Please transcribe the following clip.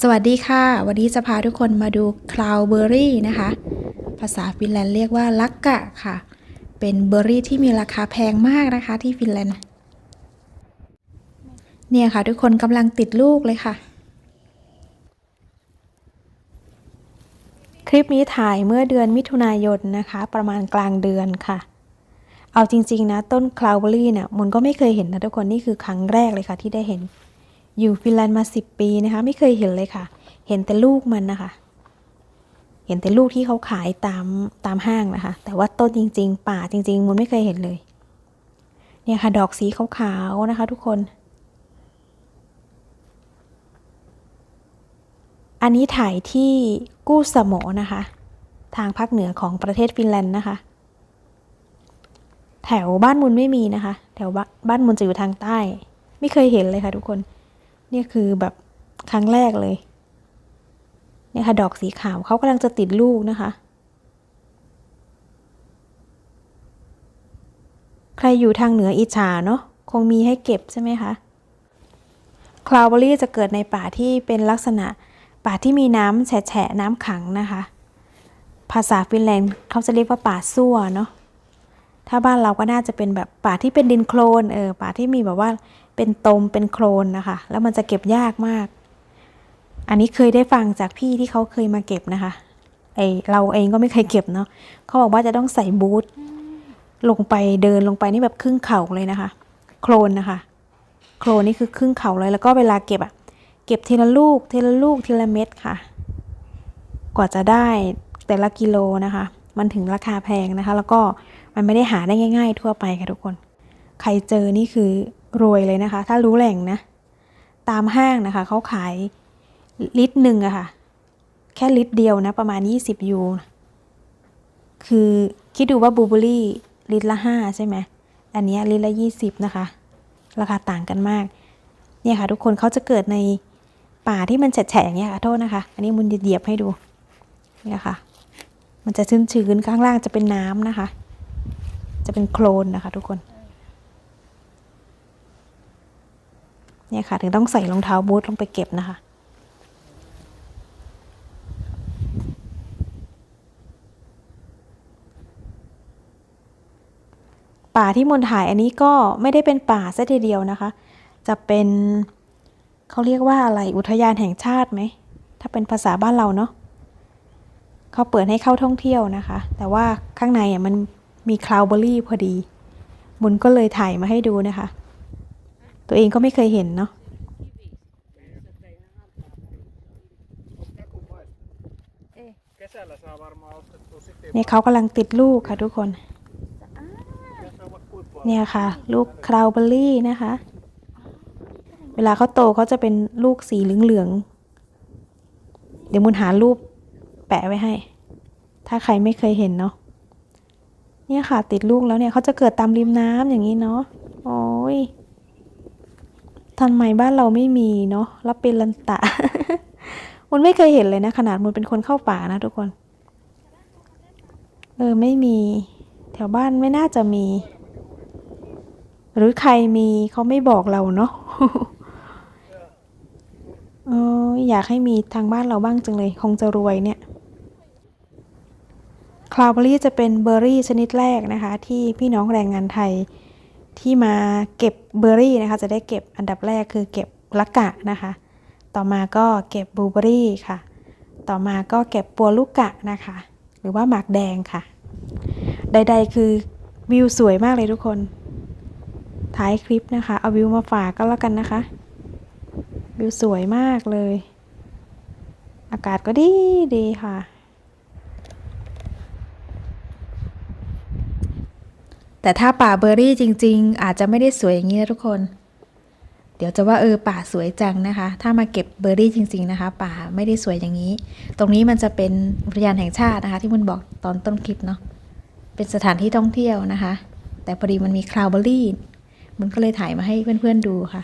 สวัสดีค่ะ วันนี้จะพาทุกคนมาดูคลาวเบอร์รี่นะคะ ภาษาฟินแลนด์เรียกว่าลักกะค่ะ เป็นเบอร์รี่ที่มีราคาแพงมากนะคะที่ฟินแลนด์ เนี่ยค่ะทุกคนกำลังติดลูกเลยค่ะ คลิปนี้ถ่ายเมื่อเดือนมิถุนายนนะคะ ประมาณกลางเดือนค่ะ เอาจริง ๆ นะ ต้นคลาวเบอร์รี่เนี่ยมุนก็ไม่เคยเห็นนะทุกคนนี่คือครั้งแรกเลยค่ะที่ได้เห็น อยู่ฟินแลนด์มาสิบปีนะคะ ไม่เคยเห็นเลยค่ะ เห็นแต่ลูกมันนะคะ เห็นแต่ลูกที่เขาขายตามตามห้างนะคะ แต่ว่าต้นจริง ๆ ป่าจริง ๆ มุนไม่เคยเห็นเลย เนี่ยค่ะ ดอกสีขาวๆนะคะ ทุกคน อันนี้ถ่ายที่กู้สโมนะคะ ทางภาคเหนือของประเทศฟินแลนด์นะคะ แถวบ้านมุนไม่มีนะคะ แถวบ้านมุนจะอยู่ทางใต้ ไม่เคยเห็นเลยค่ะทุกคน นี่คือแบบครั้งแรกเลยเนี่ยค่ะดอกสีขาวเขากำลังจะติดลูกนะคะ ใครอยู่ทางเหนืออิจฉาเนาะคงมีให้เก็บใช่ไหมคะคลาวเบอรี่จะเกิดในป่าที่เป็นลักษณะป่าที่มีน้ำแฉะน้ำขังนะคะ ภาษาฟินแลนด์เขาจะเรียกว่าป่าซั่วเนาะ ถ้าบ้านเราก็น่าจะเป็นแบบป่าที่เป็นดินโคลนเออป่าที่มีแบบว่าเป็นตมเป็นโคลนนะคะ แล้วมันจะเก็บยากมาก อันนี้เคยได้ฟังจากพี่ที่เขาเคยมาเก็บนะคะไอเราเองก็ไม่เคยเก็บเนาะเขาบอกว่าจะต้องใส่บูทลงไปเดินลงไปนี่แบบครึ่งเข่าเลยนะคะ โคลนนะคะ โคลนนี่คือครึ่งเข่าเลยแล้วก็เวลาเก็บอะเก็บทีละลูกทีละลูกทีละเม็ดค่ะ กว่าจะได้แต่ละกิโลนะคะ มันถึงราคาแพงนะคะ แล้วก็มันไม่ได้หาได้ง่าย ๆ ทั่วไปค่ะทุกคน ใครเจอนี่คือรวยเลยนะคะ ถ้ารู้แหล่งนะ ตามห้างนะคะเขาขายลิตรหนึ่งอะค่ะ แค่ลิตรเดียวนะ ประมาณ 20 ยูคือคิดดูว่าบูเบอรี่ลิตรละ 5 ใช่ไหม อันนี้ลิตรละ 20 นะคะ ราคาต่างกันมาก เนี่ยค่ะทุกคนเขาจะเกิดในป่าที่มันแฉะๆอย่างเงี้ยค่ะโทษนะคะ อันนี้มุนเหยียบให้ดูเนี่ยค่ะ มันจะชื้นๆข้างล่างจะเป็นน้ำนะคะ จะเป็นโคลนนะคะ ทุกคนเนี่ยค่ะ ถึงต้องใส่รองเท้าบูทลงไปเก็บนะคะ ป่าที่มนถ่ายอันนี้ก็ไม่ได้เป็นป่าซะทีเดียวนะคะ จะเป็นเขาเรียกว่าอะไรอุทยานแห่งชาติไหม ถ้าเป็นภาษาบ้านเราเนาะ เขาเปิดให้เข้าท่องเที่ยวนะคะ แต่ว่าข้างในอะมันมีคลาวเบอรี่พอดีมุนก็เลยถ่ายมาให้ดูนะคะ ตัวเองก็ไม่เคยเห็นเนาะเนี่ยเขากำลังติดลูกค่ะทุกคน เนี่ยค่ะ ลูกคราวเบอร์รี่นะคะ เวลาเขาโตเขาจะเป็นลูกสีเหลืองๆเดี๋ยวมุนหารูป แปะไว้ให้ ถ้าใครไม่เคยเห็นเนาะเนี่ยค่ะติดลูกแล้วเนี่ยเขาจะเกิดตามริมน้ำอย่างนี้เนาะโอ้ยทันไหมบ้านเราไม่มีเนาะรับเป็นลันตะมุนไม่เคยเห็นเลยนะ ขนาดมุนเป็นคนเข้าป่านะทุกคน เออไม่มี แถวบ้านไม่น่าจะมี หรือใครมีเขาไม่บอกเราเนาะเอออยากให้มีทางบ้านเราบ้างจังเลย คงจะรวยเนี่ย คลาวเบอรี่จะเป็นเบอร์รี่ชนิดแรกนะคะ ที่พี่น้องแรงงานไทยที่มาเก็บเบอร์รี่นะคะ จะได้เก็บอันดับแรกคือเก็บละกะนะคะ ต่อมาก็เก็บบลูเบอร์รี่ค่ะ ต่อมาก็เก็บปัวลูกกะนะคะ หรือว่าหมากแดงค่ะ ใดๆคือวิวสวยมากเลยทุกคน ท้ายคลิปนะคะ เอาวิวมาฝากก็แล้วกันนะคะ วิวสวยมากเลย อากาศก็ดีดีค่ะ แต่ถ้าป่าเบอร์รี่จริง ๆ อาจจะไม่ได้สวยอย่างนี้นะทุกคน เดี๋ยวจะว่าเออป่าสวยจังนะคะ ถ้ามาเก็บเบอร์รี่จริง ๆนะคะ ป่าไม่ได้สวยอย่างนี้ ตรงนี้มันจะเป็นอุทยานแห่งชาตินะคะ ที่มันบอกตอนต้นคลิปเนาะเป็นสถานที่ท่องเที่ยวนะคะ แต่พอดีมันมีคลาวเบอรี่ มันก็เลยถ่ายมาให้เพื่อนๆดูค่ะ